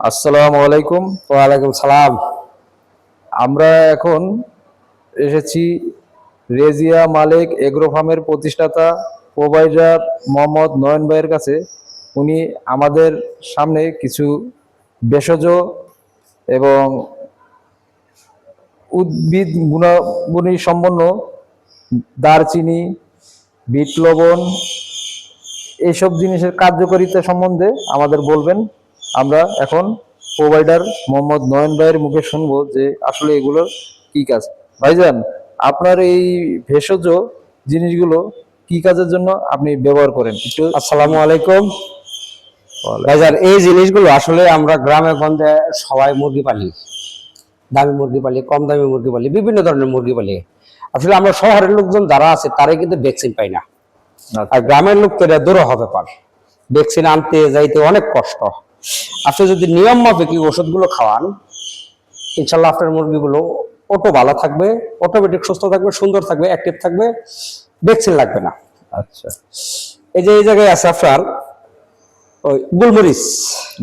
আসসালামু আলাইকুম। ওয়ালাইকুম সালাম। আমরা এখন এসেছি রেজিয়া মালিক এগ্রো ফার্মের প্রতিষ্ঠাতা প্রোভাইডার মোহাম্মদ নয়ন ভাইয়ের কাছে। উনি আমাদের সামনে কিছু ভেষজ এবং উদ্ভিদ গুণাগুণী সম্পন্ন দারচিনি বিট লবণ এইসব জিনিসের কার্যকারিতা সম্বন্ধে আমাদের বলবেন। আমরা এখন প্রোভাইডার মোহাম্মদ নয়ন ভাইয়ের মুখে শুনব যে আসলে এগুলো কি কাজ। ভাইজান আপনার এই ভেষজ জিনিসগুলো কি কাজের জন্য আপনি ব্যবহার করেন? একটু আসসালামু আলাইকুম। ভাইজান এই জিনিসগুলো আসলে আমরা গ্রামে গঞ্জে সবাই মুরগি পালি। দামি মুরগি পালি কম দামি মুরগি পালি বিভিন্ন ধরনের মুরগি পালি। আসলে আমরা শহরের লোকজন যারা আছে তারাই কিন্তু ভ্যাকসিন পাই না। আর গ্রামের লোক তো এটা দূর হবে পার ভ্যাকসিন আনতে যাইতে অনেক কষ্ট। আপনি যদি নিয়ম মাফিক এই ওষুধগুলো খাওয়ান ইনশাল্লাহ আপনার মুরগিগুলো অটো ভালো থাকবে অটোমেটিক সুস্থ থাকবে সুন্দর থাকবে অ্যাক্টিভ থাকবে ভ্যাকসিন লাগবে না। আচ্ছা। এই যে এই জায়গায় আছে আপনার ওই গোলমরিচ।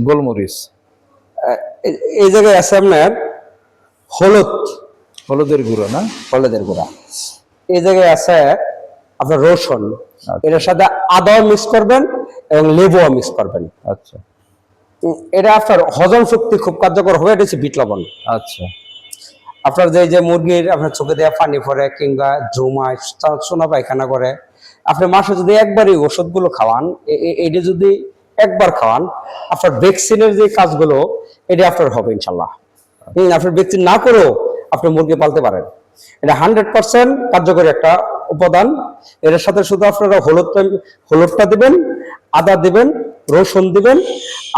গোলমরিচ। এই- জায়গায় আছে আপনার হলুদ। হলুদের গুঁড়ো না? হলুদের গুঁড়া। এই জায়গায় আছে আপনার রসুন। এটার সাথে আদাও মিক্স করবেন এবং লেবুও মিক্স করবেন। আচ্ছা। এটা আপনার হজম শক্তি খুব কার্যকর হবে এটা হচ্ছে বিট লবণ। আচ্ছা। আপনার যে যে মুরগির আপনার চোখে দেওয়া পানি পড়ে কিংবা জুমায় সোনা পায়খানা করে আপনি মাসে যদি একবারই ওষুধগুলো খাওয়ান এটা যদি একবার খাওয়ান আপনার ভ্যাকসিনের যে কাজগুলো এটা আপনার হবে ইনশাল্লাহ আপনার ভ্যাকসিন না করেও আপনি মুরগি পালতে পারেন। এটা হান্ড্রেড পার্সেন্ট কার্যকরী একটা উপাদান। এর সাথে শুধু আপনারা হলুদটা হলুদটা দিবেন আদা দিবেন রসুন দিবেন।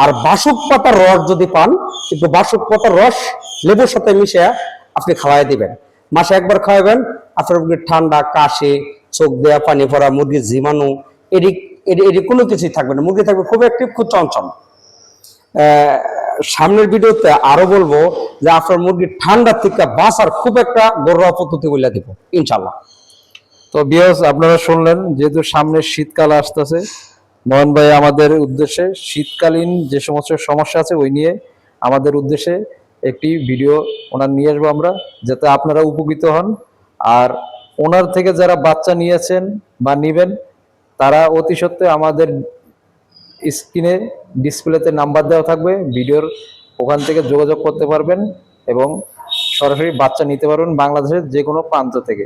আর বাসক পাতার রস যদি পান, কিন্তু বাসক পাতার রস লেবুর সাথে মিশে আপনি খাওয়াই দিবেন। মাসে একবার খাওয়াবেন, আপনার ঠান্ডা, কাশি, চোখ দেয়া পানি পড়া মুরগির জীবাণু এটি এটি কোনো কিছুই থাকবে না। মুরগি থাকবে খুব একটি খুব চঞ্চল সামনের ভিডিওতে আরও বলব যে আপনার মুরগির ঠান্ডা থেকে বাঁচার খুব একটা ঘরোয়া পদ্ধতি বলে দিব ইনশাল্লাহ তো বিয়স আপনারা শুনলেন, যেহেতু সামনে শীতকাল আসতেছে নয়ন ভাই আমাদের উদ্দেশ্যে শীতকালীন যে সমস্ত সমস্যা আছে ওই নিয়ে আমাদের উদ্দেশ্যে একটি ভিডিও ওনার নিয়ে আসব আমরা, যাতে আপনারা উপকৃত হন। আর ওনার থেকে যারা বাচ্চা নিয়েছেন বা নিবেন, তারা অতি সত্ত্বে আমাদের স্ক্রিনে ডিসপ্লেতে নাম্বার দেওয়া থাকবে, ভিডিওর ওখান থেকে যোগাযোগ করতে পারবেন এবং সরাসরি বাচ্চা নিতে পারবেন বাংলাদেশের যে কোনো প্রান্ত থেকে।